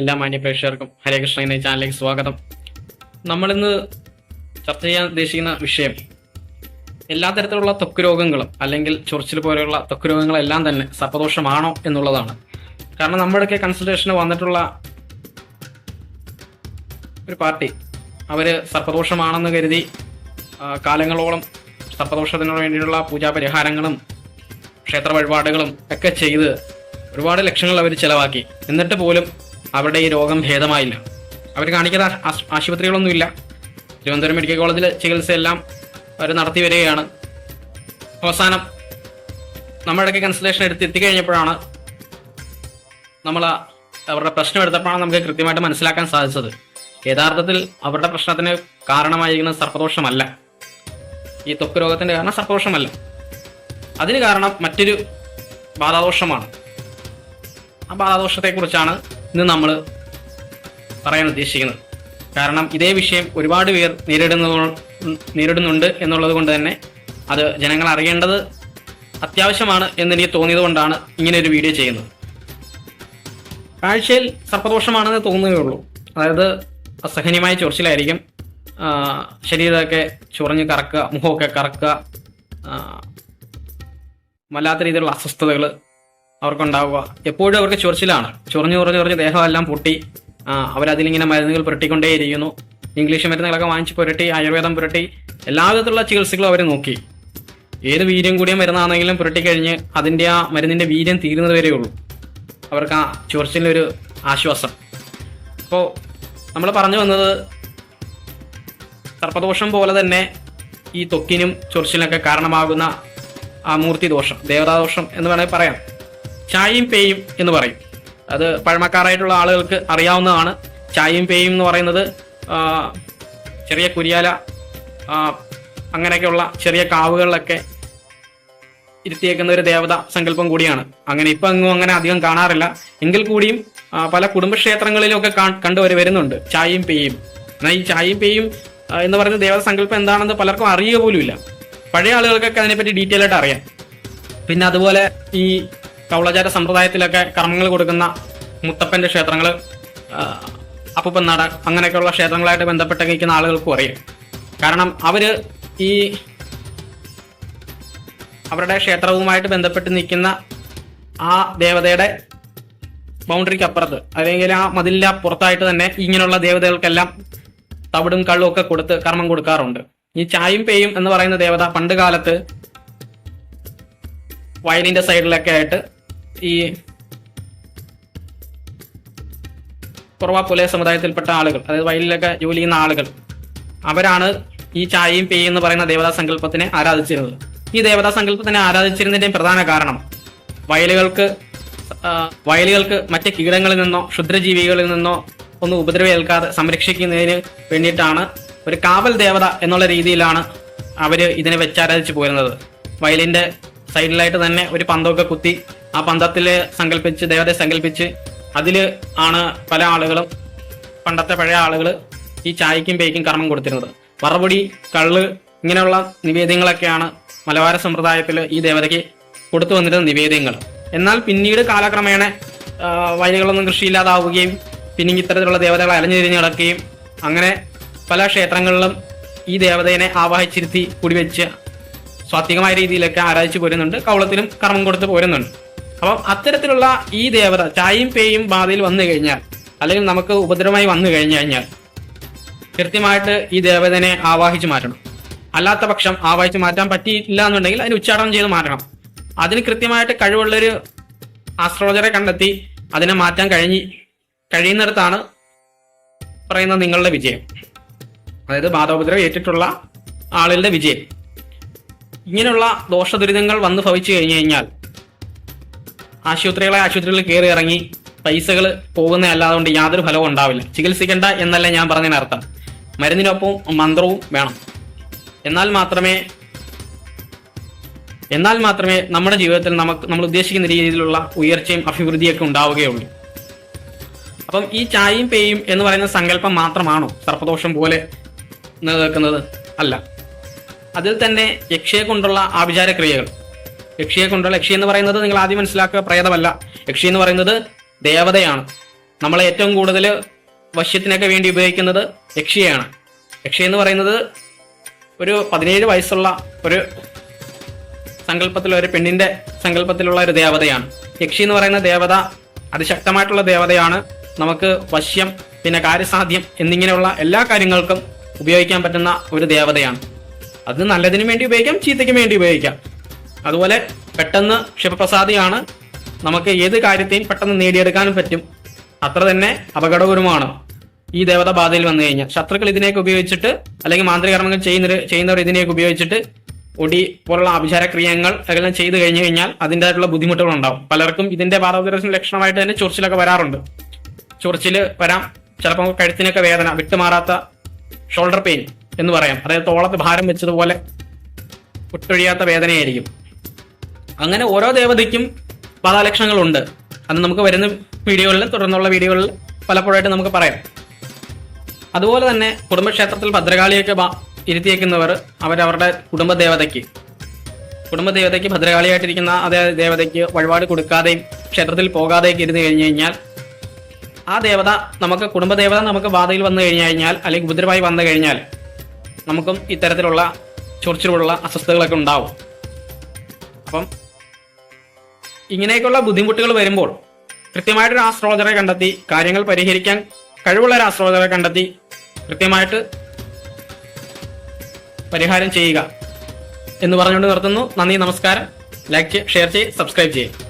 എല്ലാ മാന്യ പ്രേക്ഷകർക്കും ഹരേകൃഷ്ണ എന്ന ചാനലിലേക്ക് സ്വാഗതം. നമ്മളിന്ന് ചർച്ച ചെയ്യാൻ ഉദ്ദേശിക്കുന്ന വിഷയം എല്ലാ തരത്തിലുള്ള ത്വക്ക് രോഗങ്ങളും അല്ലെങ്കിൽ ചൊറിച്ചിൽ പോലെയുള്ള ത്വക്ക് രോഗങ്ങളെല്ലാം തന്നെ സർപ്പദോഷമാണോ എന്നുള്ളതാണ്. കാരണം നമ്മുടെയൊക്കെ കൺസൾട്ടേഷന് വന്നിട്ടുള്ള ഒരു പാർട്ടി അവർ സർപ്പദോഷമാണെന്ന് കരുതി കാലങ്ങളോളം സർപ്പദോഷത്തിന് വേണ്ടിയിട്ടുള്ള പൂജാപരിഹാരങ്ങളും ക്ഷേത്ര വഴിപാടുകളും ഒക്കെ ചെയ്ത് ഒരുപാട് ലക്ഷങ്ങൾ അവർ ചിലവാക്കി. എന്നിട്ട് പോലും അവരുടെ ഈ രോഗം ഭേദമായില്ല. അവർ കാണിക്കാത്ത ആശ്- ആശുപത്രികളൊന്നുമില്ല. തിരുവനന്തപുരം മെഡിക്കൽ കോളേജിൽ ചികിത്സയെല്ലാം അവർ നടത്തി വരികയാണ്. അവസാനം നമ്മളിടയ്ക്ക് കൺസൾട്ടേഷൻ എടുത്ത് എത്തിക്കഴിഞ്ഞപ്പോഴാണ് നമ്മൾ അവരുടെ പ്രശ്നം എടുത്തപ്പോഴാണ് നമുക്ക് കൃത്യമായിട്ട് മനസ്സിലാക്കാൻ സാധിച്ചത്. യഥാർത്ഥത്തിൽ അവരുടെ പ്രശ്നത്തിന് കാരണമായിരിക്കുന്ന സർപ്പദോഷമല്ല. ഈ ത്വക്ക് രോഗത്തിന്റെ കാരണം സർപ്പദോഷമല്ല. അതിന് കാരണം മറ്റൊരു ബാധാദോഷമാണ്. ആ ബാധാദോഷത്തെക്കുറിച്ചാണ് ഇന്ന് നമ്മൾ പറയാൻ ഉദ്ദേശിക്കുന്നത്. കാരണം ഇതേ വിഷയം ഒരുപാട് പേർ നേരിടുന്ന നേരിടുന്നുണ്ട് എന്നുള്ളത് കൊണ്ട് തന്നെ അത് ജനങ്ങൾ അറിയേണ്ടത് അത്യാവശ്യമാണ് എന്നെനിക്ക് തോന്നിയത് കൊണ്ടാണ് ഇങ്ങനെ ഒരു വീഡിയോ ചെയ്യുന്നത്. കാഴ്ചയിൽ സർപ്പദോഷമാണെന്ന് തോന്നുകയേ ഉള്ളൂ. അതായത് അസഹനീയമായ ചൊറിച്ചിലായിരിക്കും. ശരീരമൊക്കെ ചൊറിഞ്ഞ് കറക്കുക മുഖമൊക്കെ കറക്കുക വല്ലാത്ത രീതിയിലുള്ള അസ്വസ്ഥതകൾ അവർക്കുണ്ടാവുക. എപ്പോഴും അവർക്ക് ചൊറിച്ചിലാണ്. ചൊറിഞ്ഞു ചൊറിഞ്ഞ് ചൊറിഞ്ഞ് ദേഹമെല്ലാം പൊട്ടി. അവരതിലിങ്ങനെ മരുന്നുകൾ പുരട്ടിക്കൊണ്ടേയിരിക്കുന്നു. ഇംഗ്ലീഷ് മരുന്നുകളൊക്കെ വാങ്ങിച്ച് പുരട്ടി ആയുർവേദം പുരട്ടി എല്ലാ വിധത്തിലുള്ള ചികിത്സകളും അവർ നോക്കി. ഏത് വീര്യം കൂടിയ മരുന്നാണെങ്കിലും പുരട്ടിക്കഴിഞ്ഞ് അതിന്റെ ആ മരുന്നിന്റെ വീര്യം തീരുന്നത് വരെ ഉള്ളൂ. അവർക്ക് ആ ചൊറിച്ചിലൊരു ആശ്വാസം. അപ്പോൾ നമ്മൾ പറഞ്ഞു വന്നത് സർപ്പദോഷം പോലെ തന്നെ ഈ തൊക്കിനും ചൊറിച്ചിലിനൊക്കെ കാരണമാകുന്ന ആ മൂർത്തി ദോഷം ദേവതാദോഷം എന്ന് വേണമെങ്കിൽ പറയാം. ചായയും പേയും എന്ന് പറയും. അത് പഴമക്കാരായിട്ടുള്ള ആളുകൾക്ക് അറിയാവുന്നതാണ്. ചായയും പേയും എന്ന് പറയുന്നത് ചെറിയ കുരിയാല അങ്ങനെയൊക്കെയുള്ള ചെറിയ കാവുകളിലൊക്കെ ഇരുത്തിയേക്കുന്ന ഒരു ദേവത സങ്കല്പം കൂടിയാണ്. അങ്ങനെ ഇപ്പം അങ്ങും അങ്ങനെ അധികം കാണാറില്ല. എങ്കിൽ കൂടിയും പല കുടുംബക്ഷേത്രങ്ങളിലും ഒക്കെ കാ- കണ്ടുവരെ വരുന്നുണ്ട് ചായയും പേയും. എന്നാൽ ഈ ചായയും പേയും എന്ന് പറയുന്ന ദേവത സങ്കല്പം എന്താണെന്ന് പലർക്കും അറിയുക പോലുമില്ല. പഴയ ആളുകൾക്കൊക്കെ അതിനെപ്പറ്റി ഡീറ്റെയിൽ ആയിട്ട് അറിയാം. പിന്നെ അതുപോലെ ഈ കൗളചാര സമ്പ്രദായത്തിലൊക്കെ കർമ്മങ്ങൾ കൊടുക്കുന്ന മുത്തപ്പന്റെ ക്ഷേത്രങ്ങൾ അപ്പൂപ്പൻ നട അങ്ങനെയൊക്കെയുള്ള ക്ഷേത്രങ്ങളായിട്ട് ബന്ധപ്പെട്ട് നിൽക്കുന്ന ആളുകൾക്കും അറിയാം കാരണം അവർ ഈ അവരുടെ ക്ഷേത്രവുമായിട്ട് ബന്ധപ്പെട്ട് നിൽക്കുന്ന ആ ദേവതയുടെ ബൗണ്ടറിക്ക് അപ്പുറത്ത് അല്ലെങ്കിൽ ആ മതിലിന്റെ പുറത്തായിട്ട് തന്നെ ഇങ്ങനെയുള്ള ദേവതകൾക്കെല്ലാം തവിടും കള്ളും ഒക്കെ കൊടുത്ത് കർമ്മം കൊടുക്കാറുണ്ട്. ഈ ചായും പേയും എന്ന് പറയുന്ന ദേവത പണ്ട് കാലത്ത് വയലിന്റെ സൈഡിലൊക്കെ ആയിട്ട് ഈ കുറവ പുലയ സമുദായത്തിൽപ്പെട്ട ആളുകൾ അതായത് വയലിലൊക്കെ ജോലി ചെയ്യുന്ന ആളുകൾ അവരാണ് ഈ ചായയും പേയും എന്ന് പറയുന്ന ദേവതാ സങ്കല്പത്തിനെ ആരാധിച്ചിരുന്നത്. ഈ ദേവതാ സങ്കല്പത്തിനെ ആരാധിച്ചിരുന്നതിന്റെ പ്രധാന കാരണം വയലുകൾക്ക് വയലുകൾക്ക് മറ്റ് കീടങ്ങളിൽ നിന്നോ ക്ഷുദ്രജീവികളിൽ നിന്നോ ഒന്നും ഉപദ്രവേൽക്കാതെ സംരക്ഷിക്കുന്നതിന് വേണ്ടിയിട്ടാണ് ഒരു കാവൽ ദേവത എന്നുള്ള രീതിയിലാണ് അവർ ഇതിനെ വെച്ചാരാധിച്ചു പോരുന്നത്. വയലിന്റെ സൈഡിലായിട്ട് തന്നെ ഒരു പന്തൊക്കെ കുത്തി ആ പന്തത്തിൽ സങ്കല്പിച്ച് ദേവതയെ സങ്കല്പിച്ച് അതിൽ ആണ് പല ആളുകളും പണ്ടത്തെ പഴയ ആളുകൾ ഈ ചായക്കും പേയ്ക്കും കർമ്മം കൊടുത്തിരുന്നത്. വറപൊടി കള്ള് ഇങ്ങനെയുള്ള നിവേദ്യങ്ങളൊക്കെയാണ് മലബാര സമ്പ്രദായത്തിൽ ഈ ദേവതയ്ക്ക് കൊടുത്തു വന്നിരുന്ന നിവേദ്യങ്ങൾ എന്നാൽ പിന്നീട് കാലക്രമേണ വയലുകളൊന്നും കൃഷിയില്ലാതാവുകയും പിന്നെ ഇത്തരത്തിലുള്ള ദേവതകൾ അലഞ്ഞു തിരിഞ്ഞ് കിടക്കുകയും അങ്ങനെ പല ക്ഷേത്രങ്ങളിലും ഈ ദേവതയെ ആവാഹിച്ചിരുത്തി കുടിവെച്ച് സ്വാത്വികമായ രീതിയിലൊക്കെ ആരാധിച്ചു പോരുന്നുണ്ട്. കൗളത്തിലും കർമ്മം കൊടുത്ത് പോരുന്നുണ്ട്. അപ്പം അത്തരത്തിലുള്ള ഈ ദേവത ചായയും പേയും ബാധയിൽ വന്നു കഴിഞ്ഞാൽ അല്ലെങ്കിൽ നമുക്ക് ഉപദ്രവമായി വന്നു കഴിഞ്ഞു കഴിഞ്ഞാൽ കൃത്യമായിട്ട് ഈ ദേവതനെ ആവാഹിച്ചു മാറ്റണം. അല്ലാത്ത പക്ഷം ആവാഹിച്ചു മാറ്റാൻ പറ്റിയില്ല എന്നുണ്ടെങ്കിൽ അതിന് ഉച്ചാടനം ചെയ്ത് മാറ്റണം. അതിന് കൃത്യമായിട്ട് കഴിവുള്ളൊരു ആസ്ട്രോളജറെ കണ്ടെത്തി അതിനെ മാറ്റാൻ കഴിഞ്ഞ് കഴിയുന്നിടത്താണ് പറയുന്ന നിങ്ങളുടെ വിജയം. അതായത് ബാധോപദ്രവം ഏറ്റിട്ടുള്ള ആളുകളുടെ വിജയം. ഇങ്ങനെയുള്ള ദോഷദുരിതങ്ങൾ വന്ന് ഭവിച്ചു കഴിഞ്ഞു കഴിഞ്ഞാൽ ആശുപത്രികളെ ആശുപത്രികളിൽ കയറി ഇറങ്ങി പൈസകൾ പോകുന്ന അല്ലാതെ കൊണ്ട് യാതൊരു ഫലവും ഉണ്ടാവില്ല. ചികിത്സിക്കേണ്ട എന്നല്ല ഞാൻ പറഞ്ഞതിനർത്ഥം. മരുന്നിനൊപ്പം മന്ത്രവും വേണം. എന്നാൽ മാത്രമേ എന്നാൽ മാത്രമേ നമ്മുടെ ജീവിതത്തിൽ നമുക്ക് നമ്മൾ ഉദ്ദേശിക്കുന്ന രീതിയിലുള്ള ഉയർച്ചയും അഭിവൃദ്ധിയൊക്കെ ഉണ്ടാവുകയുള്ളൂ. അപ്പം ഈ ചായയും പേയും എന്ന് പറയുന്ന സങ്കല്പം മാത്രമാണോ സർപ്പദോഷം പോലെ നിലനിൽക്കുന്നത്? അല്ല. അതിൽ തന്നെ യക്ഷയെ കൊണ്ടുള്ള ആഭിചാര ക്രിയകൾ യക്ഷിയെ കൊണ്ടുള്ള യക്ഷി എന്ന് പറയുന്നത് നിങ്ങൾ ആദ്യം മനസ്സിലാക്കുക പ്രേതമല്ല. യക്ഷി എന്ന് പറയുന്നത് ദേവതയാണ്. നമ്മൾ ഏറ്റവും കൂടുതൽ വശ്യത്തിനൊക്കെ വേണ്ടി ഉപയോഗിക്കുന്നത് യക്ഷിയാണ്. യക്ഷി എന്ന് പറയുന്നത് ഒരു പതിനേഴ് വയസ്സുള്ള ഒരു സങ്കല്പത്തിലുള്ള ഒരു പെണ്ണിന്റെ സങ്കല്പത്തിലുള്ള ഒരു ദേവതയാണ്. യക്ഷി എന്ന് പറയുന്ന ദേവത അതിശക്തമായിട്ടുള്ള ദേവതയാണ്. നമുക്ക് വശ്യം പിന്നെ കാര്യസാധ്യം എന്നിങ്ങനെയുള്ള എല്ലാ കാര്യങ്ങൾക്കും ഉപയോഗിക്കാൻ പറ്റുന്ന ഒരു ദേവതയാണ്. അത് നല്ലതിനു വേണ്ടി ഉപയോഗിക്കാം ചീത്തയ്ക്ക് വേണ്ടി ഉപയോഗിക്കാം. അതുപോലെ പെട്ടെന്ന് ക്ഷിപ്രസാദിയാണ് നമുക്ക് ഏത് കാര്യത്തെയും പെട്ടെന്ന് നേടിയെടുക്കാനും പറ്റും. അത്ര തന്നെ അപകടകരമാണ് ഈ ദേവത ബാധയിൽ വന്നു കഴിഞ്ഞാൽ. ശത്രുക്കൾ ഇതിനെയൊക്കെ ഉപയോഗിച്ചിട്ട് അല്ലെങ്കിൽ മാന്ത്രികർമ്മങ്ങൾ ചെയ്യുന്ന ചെയ്യുന്നവർ ഇതിനെയൊക്കെ ഉപയോഗിച്ചിട്ട് ഒടി പോലുള്ള അഭിചാരക്രിയകൾ എല്ലാം ചെയ്തു കഴിഞ്ഞു കഴിഞ്ഞാൽ അതിന്റെതായിട്ടുള്ള ബുദ്ധിമുട്ടുകൾ ഉണ്ടാവും പലർക്കും ഇതിന്റെ ബാധോദരത്തിന് ലക്ഷണമായിട്ട് തന്നെ ചൊറിച്ചിലൊക്കെ വരാറുണ്ട്. ചൊറിച്ചിൽ വരാം. ചിലപ്പോൾ കഴുത്തിനൊക്കെ വേദന വിട്ടുമാറാത്ത ഷോൾഡർ പെയിൻ എന്ന് പറയാം. അതായത് തോളത്ത് ഭാരം വെച്ചതുപോലെ ഒട്ടൊഴിയാത്ത വേദനയായിരിക്കും. അങ്ങനെ ഓരോ ദേവതയ്ക്കും പദാലക്ഷണങ്ങളുണ്ട് അത് നമുക്ക് വരുന്ന വീഡിയോകളിൽ തുടർന്നുള്ള വീഡിയോകളിൽ പലപ്പോഴായിട്ട് നമുക്ക് പറയാം. അതുപോലെ തന്നെ കുടുംബക്ഷേത്രത്തിൽ ഭദ്രകാളിയൊക്കെ ഇരുത്തിയേക്കുന്നവർ അവരവരുടെ കുടുംബദേവതയ്ക്ക്. കുടുംബദേവതയ്ക്ക് ഭദ്രകാളിയായിട്ടിരിക്കുന്ന അതേ ദേവതയ്ക്ക് വഴിപാട് കൊടുക്കാതെയും ക്ഷേത്രത്തിൽ പോകാതെയൊക്കെ ഇരുന്ന് കഴിഞ്ഞു കഴിഞ്ഞാൽ ആ ദേവത നമുക്ക് കുടുംബദേവത നമുക്ക് ബാധയിൽ വന്നു കഴിഞ്ഞു കഴിഞ്ഞാൽ അല്ലെങ്കിൽ ഉപദ്രവമായി വന്നു കഴിഞ്ഞാൽ നമുക്കും ഇത്തരത്തിലുള്ള ചൊറിച്ചിലുള്ള അസ്വസ്ഥതകളൊക്കെ ഉണ്ടാവും. അപ്പം ഇങ്ങനെയൊക്കെയുള്ള ബുദ്ധിമുട്ടുകൾ വരുമ്പോൾ കൃത്യമായിട്ടൊരു ആസ്ട്രോളജറെ കണ്ടെത്തി കാര്യങ്ങൾ പരിഹരിക്കാൻ കഴിവുള്ള ഒരു ആസ്ട്രോളജറെ കണ്ടെത്തി കൃത്യമായിട്ട് പരിഹാരം ചെയ്യുക എന്ന് പറഞ്ഞുകൊണ്ട് നിർത്തുന്നു. നന്ദി നമസ്കാരം. ലൈക്ക് ഷെയർ ചെയ്ത് സബ്സ്ക്രൈബ് ചെയ്യും